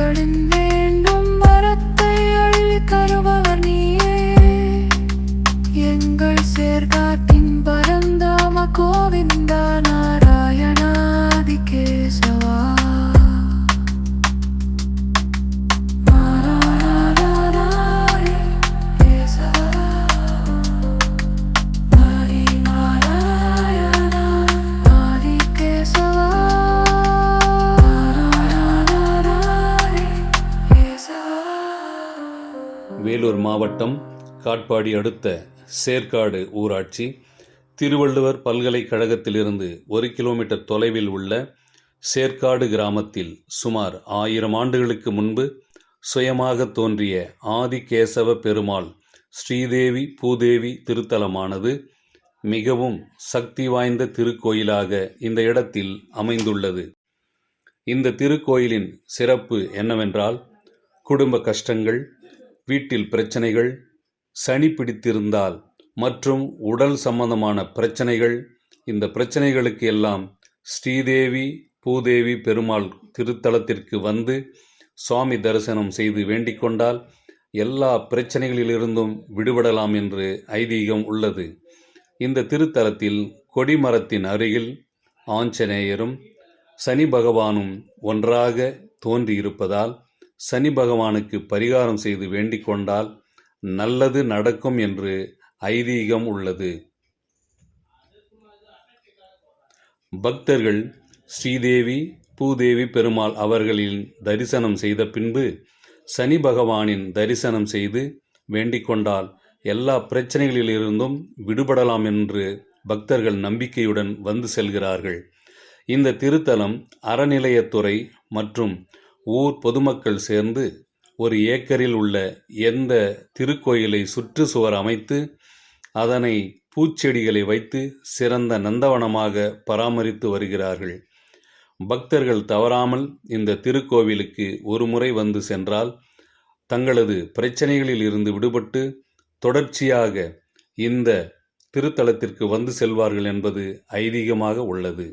வருபவர்களின் காட்பாடி அடுத்த சேர்க்காடு ஊராட்சி திருவள்ளுவர் பல்கலைக்கழகத்திலிருந்து ஒரு கிலோமீட்டர் தொலைவில் உள்ள சேர்க்காடு கிராமத்தில் சுமார் ஆயிரம் ஆண்டுகளுக்கு முன்பு சுயமாக தோன்றிய ஆதிகேசவ பெருமாள் ஸ்ரீதேவி பூதேவி திருத்தலமானது மிகவும் சக்தி வாய்ந்த திருக்கோயிலாக இந்த இடத்தில் அமைந்துள்ளது. இந்த திருக்கோயிலின் சிறப்பு என்னவென்றால் குடும்ப கஷ்டங்கள் வீட்டில் பிரச்சனைகள் சனி பிடித்திருந்தால் மற்றும் உடல் சம்பந்தமான பிரச்சனைகள் இந்த பிரச்சனைகளுக்கு எல்லாம் ஸ்ரீதேவி பூதேவி பெருமாள் திருத்தலத்திற்கு வந்து சுவாமி தரிசனம் செய்து வேண்டிக் கொண்டால் எல்லா பிரச்சனைகளிலிருந்தும் விடுபடலாம் என்று ஐதீகம் உள்ளது. இந்த திருத்தலத்தில் கொடிமரத்தின் அருகில் ஆஞ்சநேயரும் சனி பகவானும் ஒன்றாக தோன்றியிருப்பதால் சனி பகவானுக்கு பரிகாரம் செய்து வேண்டிக் கொண்டால் நல்லது நடக்கும் என்று ஐதீகம் உள்ளது. பக்தர்கள் ஸ்ரீதேவி பூதேவி பெருமாள் அவர்களின் தரிசனம் செய்த பின்பு சனி பகவானின் தரிசனம் செய்து வேண்டிக் கொண்டால் எல்லா பிரச்சனைகளிலிருந்தும் விடுபடலாம் என்று பக்தர்கள் நம்பிக்கையுடன் வந்து செல்கிறார்கள். இந்த திருத்தலம் அறநிலையத்துறை மற்றும் ஊர் பொதுமக்கள் சேர்ந்து ஒரு ஏக்கரில் உள்ள எந்த திருக்கோயிலை சுற்றுச்சுவர் அமைத்து அதனை பூச்செடிகளை வைத்து சிறந்த நந்தவனமாக பராமரித்து வருகிறார்கள். பக்தர்கள் தவறாமல் இந்த திருக்கோவிலுக்கு ஒரு முறை வந்து சென்றால் தங்களது பிரச்சனைகளில் இருந்து விடுபட்டு தொடர்ச்சியாக இந்த திருத்தலத்திற்கு வந்து செல்வார்கள் என்பது ஐதீகமாக உள்ளது.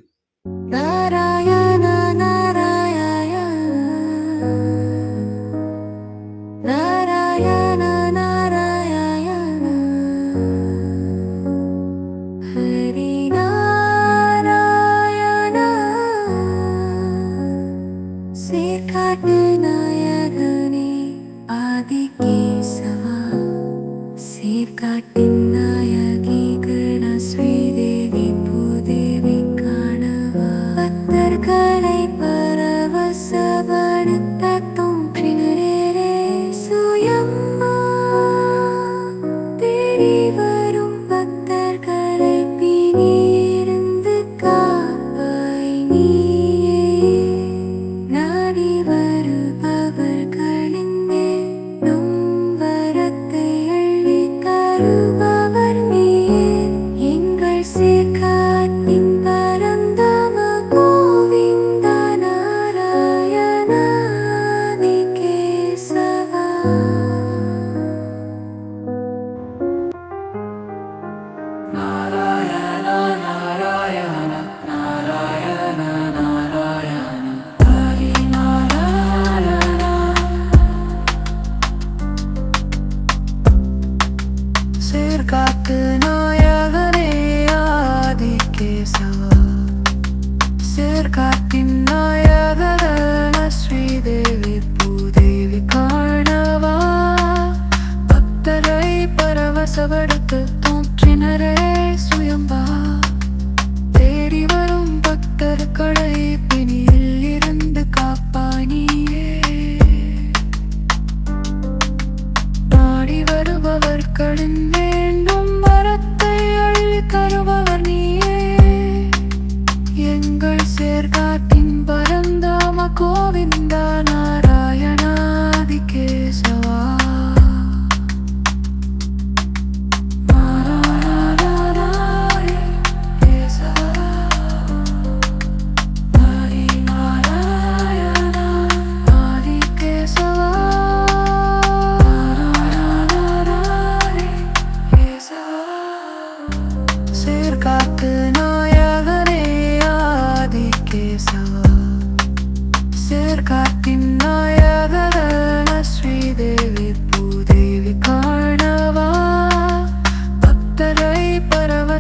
garden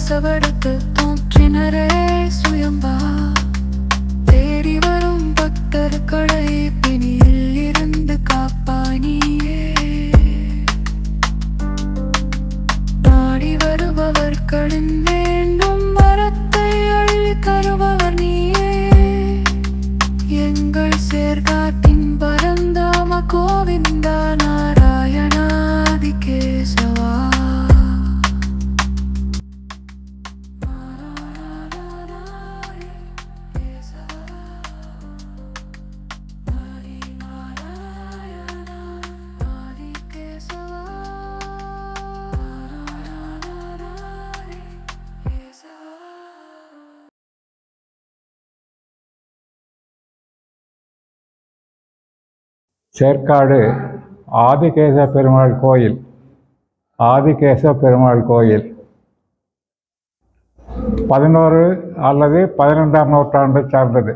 sobered up Serkadu Adikesa Perumal கோயில். ஆதிகேச பெருமாள் கோயில். பதினோரு அல்லது பதினெண்டாம் நூற்றாண்டை சார்ந்தது.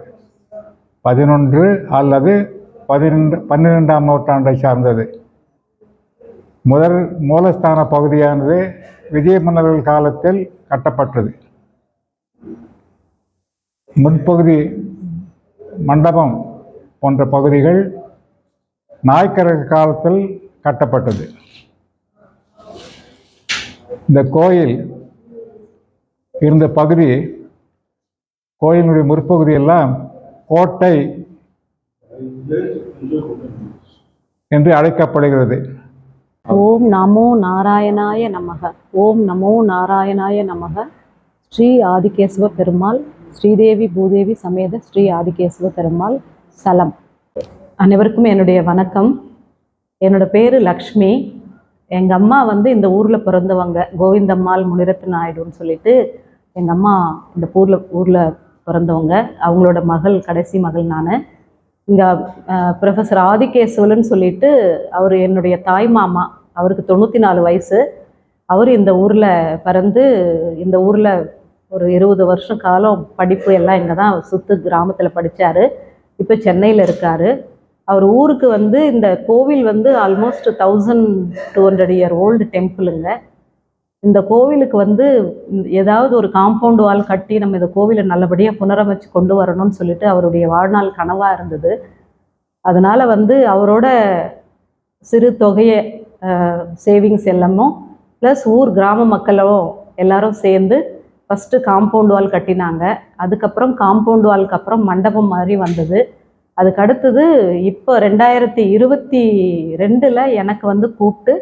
பதினொன்று அல்லது பதினெண்டு பன்னிரெண்டாம் நூற்றாண்டை சார்ந்தது. முதல் மூலஸ்தான பகுதியானது விஜய மன்னர்கள் காலத்தில் கட்டப்பட்டது. முன்பகுதி மண்டபம் போன்ற பகுதிகள் நாய்க்கரக காலத்தில் கட்டப்பட்டது. இந்த கோயில் இருந்த பகுதி கோயிலினுடைய முற்பகுதி எல்லாம் கோட்டை என்று அழைக்கப்படுகிறது. ஓம் நமோ நாராயணாய நமக. ஓம் நமோ நாராயணாய நமக. ஸ்ரீ ஆதிகேசவ பெருமாள் ஸ்ரீதேவி பூதேவி சமேத ஸ்ரீ ஆதிகேசவ பெருமாள் சலம். அனைவருக்கும் என்னுடைய வணக்கம். என்னோட பேர் லக்ஷ்மி. எங்கள் அம்மா வந்து இந்த ஊரில் பிறந்தவங்க. கோவிந்தம்மாள் முனிரத்ன நாயுடுன்னு சொல்லிட்டு எங்கள் அம்மா இந்த ஊரில் ஊரில் பிறந்தவங்க. அவங்களோட மகள் கடைசி மகள் நான். இங்கே ப்ரொஃபஸர் ஆதிகேசவலன் சொல்லிட்டு அவர் என்னுடைய தாய் மாமா. அவருக்கு தொண்ணூற்றி நாலு வயசு. அவர் இந்த ஊரில் பிறந்து இந்த ஊரில் ஒரு இருபது வருஷம் காலம் படிப்பு எல்லாம் இங்கே தான் சுற்று கிராமத்தில் படித்தார் இப்போ சென்னையில் இருக்கார். அவர் ஊருக்கு வந்து இந்த கோவில் வந்து almost thousand two hundred year old டெம்பிளுங்க இந்த கோவிலுக்கு வந்து ஏதாவது ஒரு காம்பவுண்ட் வால் கட்டி நம்ம இந்த கோவிலை நல்லபடியாக புனரமைச்சு கொண்டு வரணும்னு சொல்லிட்டு அவருடைய வாழ்நாள் கனவாக இருந்தது. அதனால் வந்து அவரோட சிறு தொகையை சேவிங்ஸ் எல்லாமும் ப்ளஸ் ஊர் கிராம மக்களும் எல்லாரும் சேர்ந்து ஃபஸ்ட்டு காம்பவுண்ட் வால் கட்டினாங்க. அதுக்கப்புறம் காம்பவுண்ட் வால்க்கு அப்புறம் மண்டபம் மாதிரி வந்தது. அதுக்கு அடுத்தது இப்போ ரெண்டாயிரத்தி இருபத்தி ரெண்டில் எனக்கு வந்து கூப்பிட்டு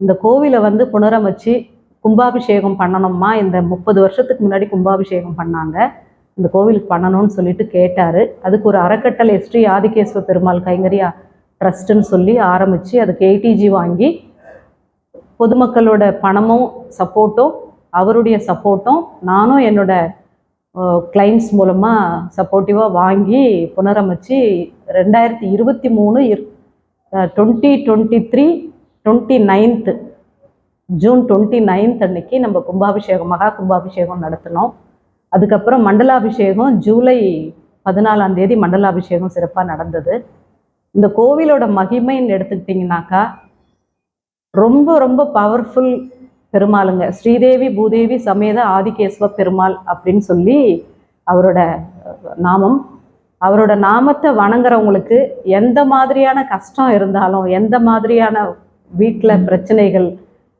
இந்த கோவிலை வந்து புனரமைச்சு கும்பாபிஷேகம் பண்ணணுமா இந்த முப்பது வருஷத்துக்கு முன்னாடி கும்பாபிஷேகம் பண்ணாங்க. இந்த கோவிலுக்கு பண்ணணும்னு சொல்லிட்டு கேட்டார். அதுக்கு ஒரு அறக்கட்டளை ஸ்ரீ ஆதிகேஸ்வர பெருமாள் கைங்கரியா ட்ரஸ்ட்டுன்னு சொல்லி ஆரம்பித்து அதுக்கு ஏடிஜி வாங்கி பொதுமக்களோட பணமும் சப்போர்ட்டும் அவருடைய சப்போர்ட்டும் நானும் என்னோட கிளைண்ட்ஸ் மூலமாக சப்போர்ட்டிவாக வாங்கி புனரமைச்சு ரெண்டாயிரத்தி இருபத்தி மூணு twenty twenty three twenty ninth June twenty ninth அன்னைக்கு நம்ம கும்பாபிஷேகம் மகா கும்பாபிஷேகம் நடத்தினோம். அதுக்கப்புறம் மண்டலாபிஷேகம் ஜூலை பதினாலாம் தேதி மண்டலாபிஷேகம் சிறப்பாக நடந்தது. இந்த கோவிலோட மகிமைன்னு எடுத்துக்கிட்டிங்கனாக்கா ரொம்ப ரொம்ப பவர்ஃபுல் பெருமாளுங்க. ஸ்ரீதேவி பூதேவி சமேத ஆதிகேஸ்வ பெருமாள் அப்படின்னு சொல்லி அவரோட நாமம். அவரோட நாமத்தை வணங்குறவங்களுக்கு எந்த மாதிரியான கஷ்டம் இருந்தாலும் எந்த மாதிரியான வீட்டில் பிரச்சனைகள்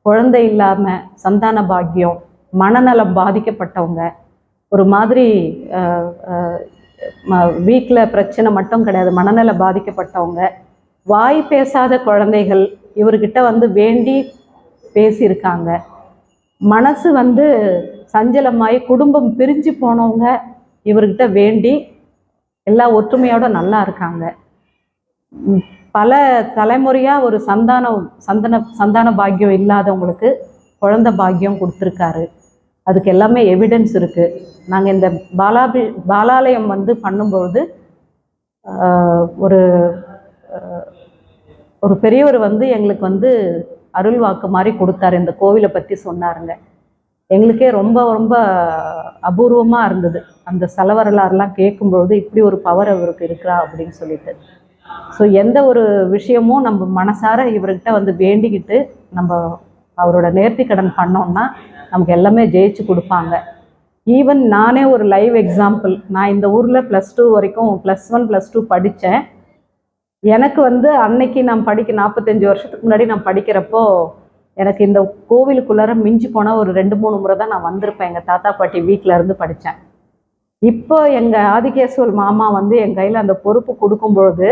குழந்தை இல்லாமல் சந்தான பாக்கியம் மனநலம் பாதிக்கப்பட்டவங்க ஒரு மாதிரி வீட்டில் பிரச்சனை மட்டும் கிடையாது மனநல பாதிக்கப்பட்டவங்க வாய் பேசாத குழந்தைகள் இவர்கிட்ட வந்து வேண்டி பேசியிருக்காங்க. மனசு வந்து சஞ்சலமாயி குடும்பம் பிரிஞ்சு போனவங்க இவர்கிட்ட வேண்டி எல்லா ஒற்றுமையோட நல்லா இருக்காங்க. பல தலைமுறையாக ஒரு சந்தானம் சந்தன சந்தான பாக்கியம் இல்லாதவங்களுக்கு குழந்தை பாக்கியம் கொடுத்துருக்காரு. அதுக்கு எல்லாமே எவிடன்ஸ் இருக்குது நாங்கள் இந்த பாலாபி பாலாலயம் வந்து பண்ணும்பொழுது ஒரு ஒரு பெரியவர் வந்து எங்களுக்கு வந்து அருள் வாக்கு மாதிரி கொடுத்தாரு. இந்த கோவிலை பற்றி சொன்னாருங்க. எங்களுக்கே ரொம்ப ரொம்ப அபூர்வமாக இருந்தது. அந்த சல வரலாறுலாம் கேட்கும்பொழுது இப்படி ஒரு பவர் அவருக்கு இருக்கிறா அப்படின்னு சொல்லிட்டு. ஸோ எந்த ஒரு விஷயமும் நம்ம மனசார இவர்கிட்ட வந்து வேண்டிக்கிட்டு நம்ம அவரோட நேர்த்தி கடன் பண்ணோம்னா நமக்கு எல்லாமே ஜெயிச்சு கொடுப்பாங்க. ஈவன் நானே ஒரு லைவ் எக்ஸாம்பிள் நான் இந்த ஊரில் ப்ளஸ் டூ வரைக்கும் ப்ளஸ் ஒன் ப்ளஸ் டூ படித்தேன் எனக்கு வந்து அன்னைக்கு நான் படிக்க நாற்பத்தஞ்சு வருஷத்துக்கு முன்னாடி நான் படிக்கிறப்போ எனக்கு இந்த கோவிலுக்குள்ளார மிஞ்சி போனால் ஒரு ரெண்டு மூணு முறை தான் நான் வந்திருப்பேன். எங்கள் தாத்தா பாட்டி வீட்டில் இருந்து படித்தேன் இப்போ எங்கள் ஆதிகேஸ்வர் மாமா வந்து என் கையில் அந்த பொறுப்பு கொடுக்கும் பொழுது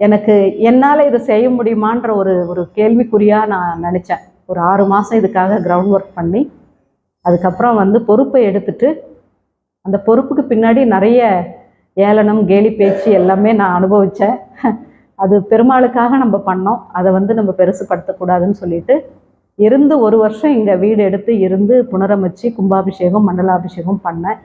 எனக்கு என்னால் இதை செய்ய முடியுமான்ற ஒரு ஒரு கேள்விக்குறியாக நான் நினச்சேன். ஒரு ஆறு மாதம் இதுக்காக கிரவுண்ட் ஒர்க் பண்ணி அதுக்கப்புறம் வந்து பொறுப்பை எடுத்துட்டு அந்த பொறுப்புக்கு பின்னாடி நிறைய ஏளனம் கேலி பேச்சு எல்லாமே நான் அனுபவித்தேன் அது பெருமாளுக்காக நம்ம பண்ணோம். அதை வந்து நம்ம பெருசுப்படுத்தக்கூடாதுன்னு சொல்லிட்டு இருந்து ஒரு வருஷம் இங்கே வீடு எடுத்து இருந்து புனரமைச்சு கும்பாபிஷேகம் மண்டலாபிஷேகம் பண்ணேன்.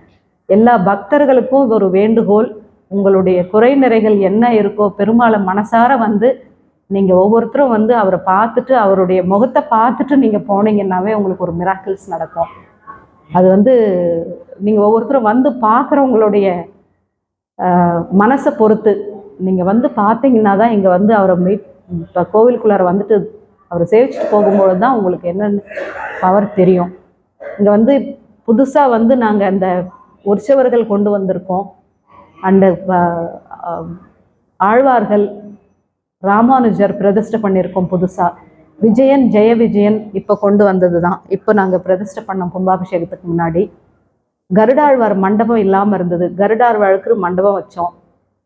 எல்லா பக்தர்களுக்கும் ஒரு வேண்டுகோள். உங்களுடைய குறை நிறைகள் என்ன இருக்கோ பெருமாளை மனசார வந்து நீங்கள் ஒவ்வொருத்தரும் வந்து அவரை பார்த்துட்டு அவருடைய முகத்தை பார்த்துட்டு நீங்கள் போனீங்கன்னாவே உங்களுக்கு ஒரு மிராக்கிள்ஸ் நடக்கும். அது வந்து நீங்கள் ஒவ்வொருத்தரும் வந்து பார்க்குறவங்களுடைய மனசை பொறுத்து. நீங்கள் வந்து பார்த்தீங்கன்னா தான் இங்கே வந்து அவரை மீட் இப்போ கோவிலுக்குள்ளார வந்துட்டு அவரை சேவிச்சுட்டு போகும்பொழுது தான் உங்களுக்கு என்னென்ன பவர் தெரியும். இங்கே வந்து புதுசாக வந்து நாங்கள் அந்த உற்சவர்கள் கொண்டு வந்திருக்கோம். அண்டு ஆழ்வார்கள் ராமானுஜர் பிரதிஷ்டை பண்ணியிருக்கோம் புதுசாக விஜயன் ஜெய விஜயன் இப்போ கொண்டு வந்தது தான் இப்போ நாங்கள் பிரதிஷ்டை பண்ணோம் கும்பாபிஷேகத்துக்கு முன்னாடி. கருடாழ்வார் மண்டபம் இல்லாமல் இருந்தது. கருடாழ்வாருக்கு மண்டபம் வச்சோம்.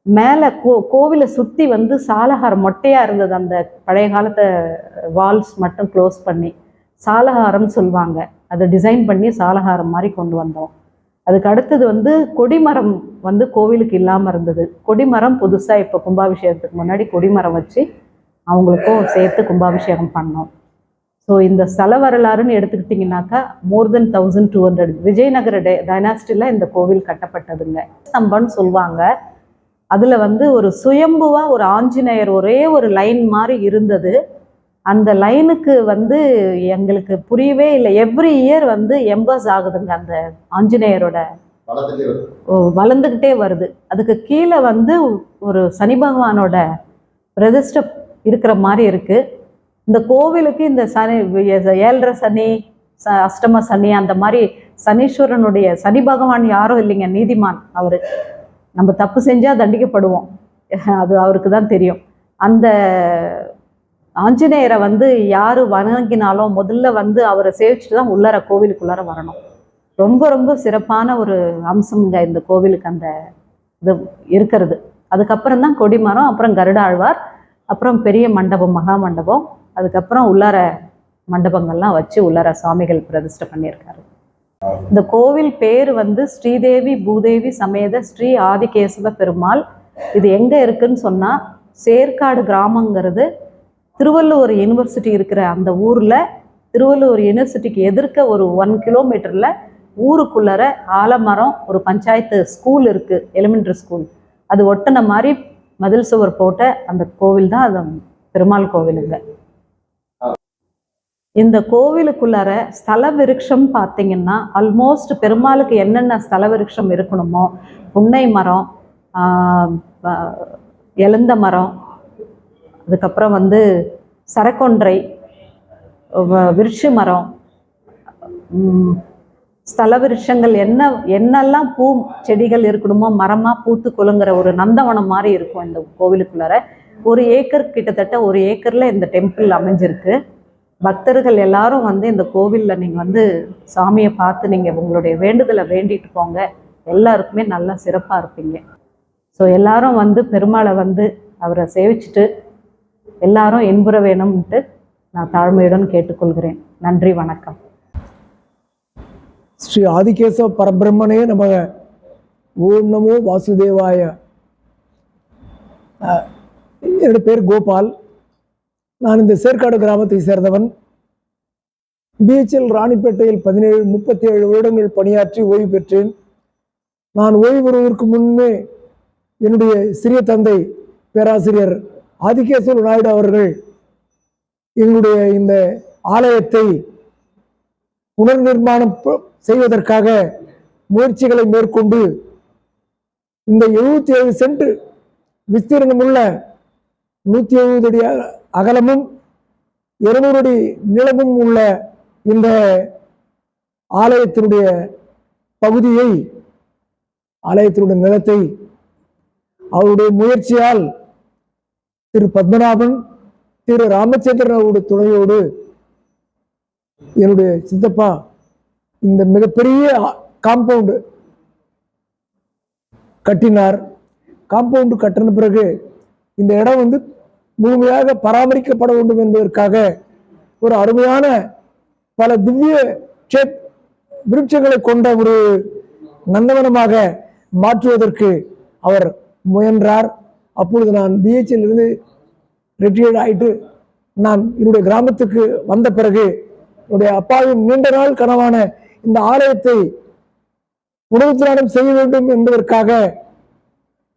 மேலே கோ கோவிலை சுற்றி வந்து சாலகாரம் மொட்டையாக இருந்தது. அந்த பழைய காலத்து வால்ஸ் மட்டும் க்ளோஸ் பண்ணி. சாலகாரம்னு சொல்லுவாங்க. அதை டிசைன் பண்ணி சாலகாரம் மாதிரி கொண்டு வந்தோம். அதுக்கு அடுத்தது வந்து கொடிமரம் வந்து கோவிலுக்கு இல்லாமல் இருந்தது. கொடிமரம் புதுசாக இப்போ கும்பாபிஷேகத்துக்கு முன்னாடி கொடிமரம் வச்சு அவங்களுக்கும் சேர்த்து கும்பாபிஷேகம் பண்ணோம். ஸோ இந்த ஸ்தல வரலாறுன்னு எடுத்துக்கிட்டிங்கனாக்கா more than thousand two hundred Vijayanagara டே டைனாஸ்டியில் இந்த கோவில் கட்டப்பட்டதுங்க. ஸ்தம்பம்னு சொல்லுவாங்க. அதில் வந்து ஒரு சுயம்புவாக ஒரு ஆஞ்சநேயர் ஒரே ஒரு லைன் மாதிரி இருந்தது. அந்த லைனுக்கு வந்து எங்களுக்கு புரியவே இல்லை. எவ்ரி இயர் வந்து எம்பர்ஸ் ஆகுதுங்க அந்த ஆஞ்சநேயரோட. வளர்ந்துக்கிட்டே வருது. அதுக்கு கீழே வந்து ஒரு சனி பகவானோட பிரதிஷ்டை இருக்கிற மாதிரி இருக்கு. இந்த கோவிலுக்கு இந்த சனி ஏழரை சனி ச அஷ்டம சனி அந்த மாதிரி சனீஸ்வரனுடைய சனி பகவான் யாரும் இல்லைங்க நீதிமான் அவர். நம்ம தப்பு செஞ்சால் தண்டிக்கப்படுவோம். அது அவருக்கு தான் தெரியும். அந்த ஆஞ்சநேயரை வந்து யார் வணங்கினாலும் முதல்ல வந்து அவரை சேவிச்சுட்டு தான் உள்ளார கோவிலுக்குள்ளார வரணும். ரொம்ப ரொம்ப சிறப்பான ஒரு அம்சம்ங்க இந்த கோவிலுக்கு அந்த இது இருக்கிறது. அதுக்கப்புறம் தான் கொடிமரம் அப்புறம் கருடாழ்வார் அப்புறம் பெரிய மண்டபம் மகா மண்டபம். அதுக்கப்புறம் உள்ளார மண்டபங்கள்லாம் வச்சு உள்ளார சுவாமிகள் பிரதிஷ்டை பண்ணியிருக்காரு. இந்த கோவில் பேர் வந்து ஸ்ரீதேவி பூதேவி சமேத ஸ்ரீ ஆதிகேசவ பெருமாள். இது எங்கே இருக்குன்னு சொன்னால் சேர்க்காடு கிராமங்கிறது திருவள்ளுவர் யூனிவர்சிட்டி இருக்கிற அந்த ஊரில் திருவள்ளுவர் யூனிவர்சிட்டிக்கு எதிர்க்க ஒரு ஒன் கிலோமீட்டரில் ஊருக்குள்ளர ஆலமரம் ஒரு பஞ்சாயத்து ஸ்கூல் இருக்குது எலிமெண்ட்ரி ஸ்கூல். அது ஒட்டின மாதிரி மதில் சுவர் போட்ட அந்த கோவில் தான் அது பெருமாள் கோவிலுங்க. இந்த கோவிலுக்குள்ளார ஸ்தல விருட்சம் பார்த்தீங்கன்னா ஆல்மோஸ்ட் பெருமாளுக்கு என்னென்ன ஸ்தல விருட்சம் இருக்கணுமோ புன்னை மரம் எலந்த மரம் அதுக்கப்புறம் வந்து சரக்கொன்றை வ- விருட்சு மரம் ஸ்தல விருட்சங்கள் என்ன என்னெல்லாம் பூ செடிகள் இருக்கணுமோ மரமாக பூத்து குலுங்குற ஒரு நந்தவனம் மாதிரி இருக்கும் இந்த கோவிலுக்குள்ளார. ஒரு ஏக்கர் கிட்டத்தட்ட ஒரு ஏக்கரில் இந்த டெம்பிள் அமைஞ்சிருக்கு. பக்தர்கள் எல்லாரும் வந்து இந்த கோவிலில் நீங்கள் வந்து சாமியை பார்த்து நீங்கள் உங்களுடைய வேண்டுதலை வேண்டிட்டு போங்க. எல்லாருக்குமே நல்லா சிறப்பாக இருப்பீங்க. ஸோ எல்லாரும் வந்து பெருமாளை வந்து அவரை சேவிச்சுட்டு எல்லாரும் இன்புற வேணும்ன்ட்டு நான் தாழ்மையுடன் கேட்டுக்கொள்கிறேன். நன்றி வணக்கம். ஸ்ரீ ஆதிகேசவ பரபிரம்மனே நம்ம ஓம் நமோ வாசுதேவாய. என்னோட பேர் கோபால். நான் இந்த சேர்க்காடு கிராமத்தை சேர்ந்தவன். பிஹெச்எல் ராணிப்பேட்டையில் பதினேழு முப்பத்தி ஏழு வருடங்கள் பணியாற்றி ஓய்வு பெற்றேன். நான் ஓய்வு பெறுவதற்கு முன்னே என்னுடைய சிறிய தந்தை பேராசிரியர் ஆதிகேசவ நாயுடு அவர்கள் எங்களுடைய இந்த ஆலயத்தை புனர் நிர்மாணம் செய்வதற்காக முயற்சிகளை மேற்கொண்டு இந்த எழுபத்தி ஏழு சென்ட் விஸ்தீர்ணமுள்ள நூற்றி எழுபது அடி அகலமும் இருநூறு அடி நீளமும் உள்ள இந்த ஆலயத்தினுடைய பகுதியை ஆலயத்தினுடைய நிலத்தை அவருடைய முயற்சியால் திரு பத்மநாபன் திரு ராமச்சந்திரன் அவருடைய துணையோடு என்னுடைய சித்தப்பா இந்த மிகப்பெரிய காம்பவுண்டு கட்டினார். காம்பவுண்டு கட்டின பிறகு இந்த இடம் வந்து முழுமையாக பராமரிக்கப்பட வேண்டும் என்பதற்காக ஒரு அருமையான பல திவ்ய க்ஷேத் விருட்சங்களை கொண்ட ஒரு நந்தவனமாக மாற்றுவதற்கு அவர் முயன்றார். அப்பொழுது நான் பிஹெச்சில் இருந்து ரிட்டையர்ட் ஆயிட்டு நான் என்னுடைய கிராமத்துக்கு வந்த பிறகு என்னுடைய அப்பாவின் நீண்ட நாள் கனவான இந்த ஆலயத்தை புனருத்தானம் செய்ய வேண்டும் என்பதற்காக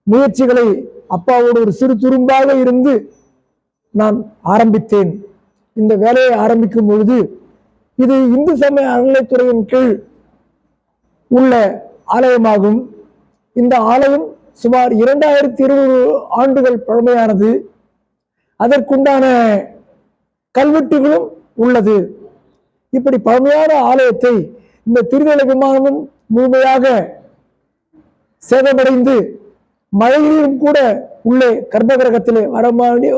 முயற்சிகளை அப்பாவோடு ஒரு சிறு துரும்பாக இருந்து நான் ஆரம்பித்தேன். இந்த வேலையை ஆரம்பிக்கும் பொழுது இது இந்து சமய அறநிலைத்துறையின் கீழ் உள்ள ஆலயமாகும். இந்த ஆலயம் சுமார் இரண்டாயிரத்தி இருபது ஆண்டுகள் பழமையானது. அதற்குண்டான கல்வெட்டுகளும் உள்ளது. இப்படி பழமையான ஆலயத்தை இந்த திருநெல்லை விமானமும் முழுமையாக சேதமடைந்து மழையிலும் கூட உள்ளே கர்ப்பகிரகத்திலே வரமாடி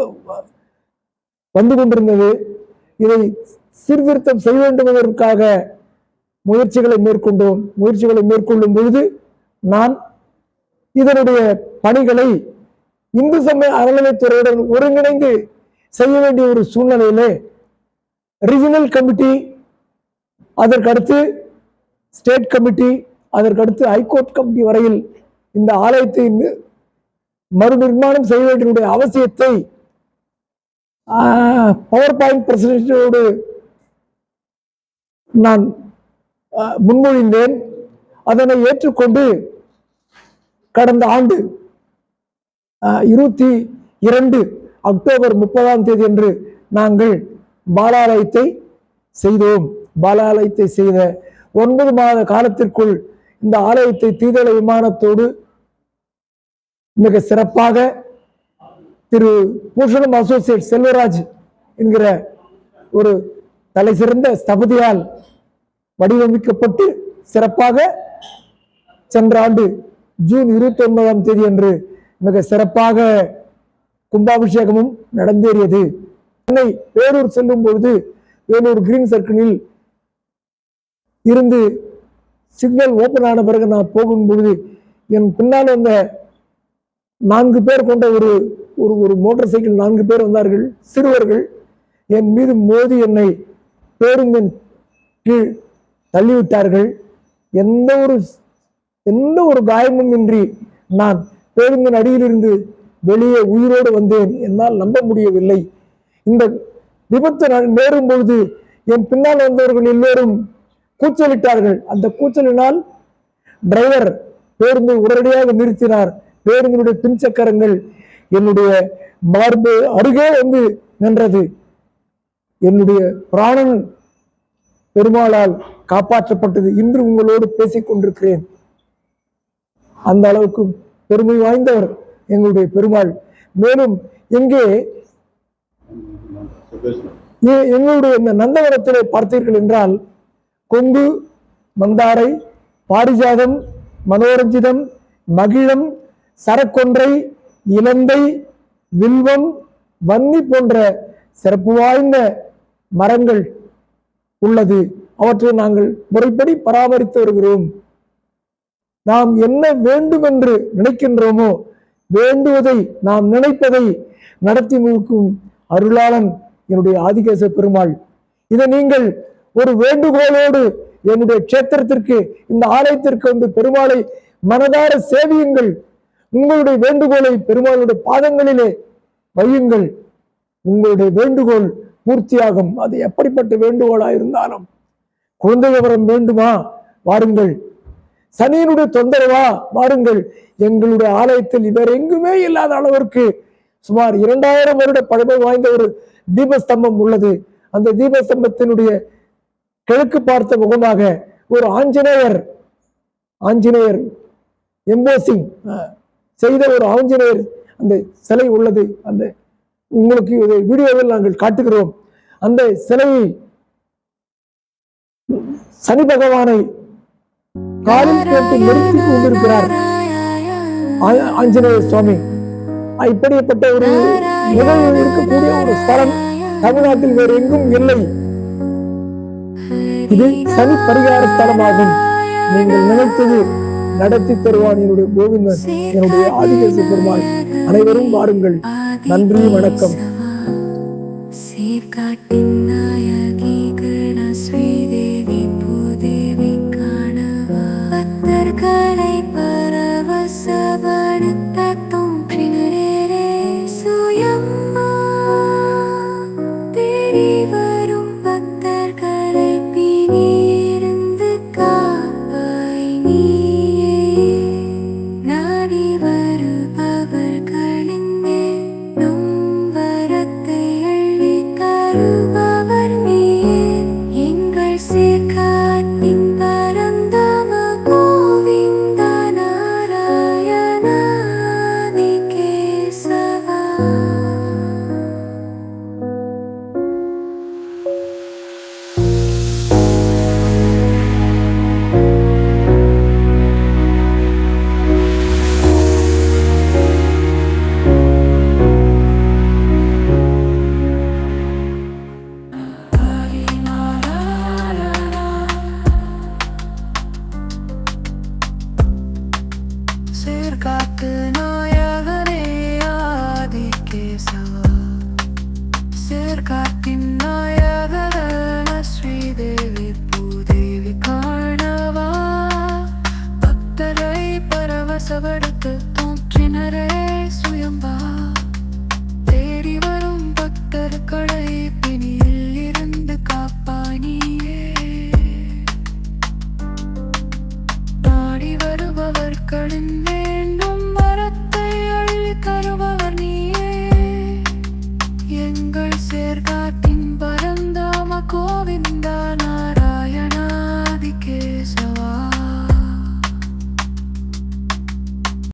வந்து கொண்டிருந்தது. இதை சீர்திருத்தம் செய்ய வேண்டும் என்பதற்காக முயற்சிகளை மேற்கொண்டோம். முயற்சிகளை மேற்கொள்ளும் பொழுது நான் இதனுடைய பணிகளை இந்து சமய அறநிலைத்துறையுடன் ஒருங்கிணைந்து செய்ய வேண்டிய ஒரு சூழ்நிலையிலே ரீஜனல் கமிட்டி அதற்கடுத்து ஸ்டேட் கமிட்டி அதற்கடுத்து ஹைகோர்ட் கமிட்டி வரையில் இந்த ஆலயத்தை மறுநிர்மாணம் செய்ய வேண்டிய அவசியத்தை பவர் பாயிண்ட் பிரசன்டேஷனோடு நான் முன்மொழிந்தேன். அதனை ஏற்றுக்கொண்டு கடந்த ஆண்டு இருபத்தி இரண்டு அக்டோபர் முப்பதாம் தேதி என்று நாங்கள் பாலாலயத்தை செய்தோம். பாலாலயத்தை செய்த ஒன்பது மாத காலத்திற்குள் இந்த ஆலயத்தை தீதள விமானத்தோடு மிக சிறப்பாக திரு பூஷணம் அசோசியேட் செல்வராஜ் என்கிற ஒரு தலை சிறந்த ஸ்தபதியால் வடிவமைக்கப்பட்டு சிறப்பாக சென்ற ஆண்டு ஜூன் இருபத்தி ஒன்பதாம் தேதி அன்று மிக சிறப்பாக கும்பாபிஷேகமும் நடந்தேறியது. சென்னை வேலூர் செல்லும் பொழுது வேலூர் கிரீன் சர்க்கிளில் இருந்து சிக்னல் ஓபன் ஆன பிறகு நான் போகும் பொழுது என் பின்னால் வந்த நான்கு பேர் கொண்ட ஒரு ஒரு ஒரு மோட்டார் சைக்கிள் நான்கு பேர் வந்தார்கள். சிறுவர்கள் என் மீது மோதி என்னை பேருந்தின் கீழ் தள்ளிவிட்டார்கள். எந்த ஒரு எந்த ஒரு காயமும் இன்றி நான் பேருந்தின் அடியிலிருந்து வெளியே உயிரோடு வந்தேன். என்னால் நம்ப முடியவில்லை. இந்த விபத்து நேரும் பொழுது என் பின்னால் வந்தவர்கள் எல்லோரும் கூச்சலிட்டார்கள். அந்த கூச்சலினால் டிரைவர் பேருந்தை உடனடியாக நிறுத்தினார். பேருந்தினுடைய பின்சக்கரங்கள் என்னுடைய மார்பு அருகே வந்து நின்றது. என்னுடைய பிராணன் பெருமாளால் காப்பாற்றப்பட்டது. இன்று உங்களோடு பேசிக் கொண்டிருக்கிறேன். அந்த அளவுக்கு பெருமை வாய்ந்தவர் எங்களுடைய பெருமாள். மேலும் இங்கே எங்களுடைய இந்த நந்தவனத்திலே பார்த்தீர்கள் என்றால் கொங்கு மந்தாரை பாரிஜாதம் மனோரஞ்சிதம் மகிழம் சரக்கொன்றை இலந்தை வில்வம் வன்னி போன்ற சிறப்பு வாய்ந்த மரங்கள் உள்ளது. அவற்றை நாங்கள் முறைப்படி பராமரித்து வருகிறோம். நாம் என்ன வேண்டும் என்று நினைக்கின்றோமோ வேண்டுவதை நாம் நினைப்பதை நடத்தி முடிக்கும் அருளாளன் என்னுடைய ஆதிகேச பெருமாள். இதை நீங்கள் ஒரு வேண்டுகோளோடு என்னுடைய க்ஷேத்திரத்திற்கு இந்த ஆலயத்திற்கு வந்து பெருமாளை மனதார சேவியுங்கள். உங்களுடைய வேண்டுகோளை பெருமாளுடைய பாதங்களிலே வையுங்கள். உங்களுடைய வேண்டுகோள் பூர்த்தியாகும். அது எப்படிப்பட்ட வேண்டுகோளாக இருந்தாலும். குழந்தை விவரம் வேண்டுமா? வாருங்கள். சனியினுடைய தொந்தரவா? வாருங்கள். எங்களுடைய ஆலயத்தில் இவர் எங்குமே இல்லாத அளவிற்கு சுமார் இரண்டாயிரம் வருட பழமை வாய்ந்த ஒரு தீபஸ்தம்பம் உள்ளது. அந்த தீபஸ்தம்பத்தினுடைய கிழக்கு பார்த்த முகமாக ஒரு ஆஞ்சநேயர் ஆஞ்சநேயர் எம்போசிங் செய்த ஒரு ஆஞ்சநேயர் அந்த சிலை உள்ளது. அந்த உங்களுக்கு இதை வீடியோவில் நாங்கள் காட்டுகிறோம். அந்த சிலையை சனி பகவானை காலில் கேட்டு நிறுத்தி கொண்டிருக்கிறார். ஆ- ஆஞ்சநேய சுவாமி. இப்படிப்பட்ட ஒரு நிகழ்வு இருக்கக்கூடிய ஒரு ஸ்தலம் தமிழ்நாட்டில் வேறு எங்கும் இல்லை. இது சனி பரிகார ஸ்தலமாகும் நீங்கள் நினைத்தது நடத்தி தருவான் என்னுடைய கோவிந்தன் என்னுடைய ஆதிகேச பெருமாள். அனைவரும் வாருங்கள். நன்றி வணக்கம்.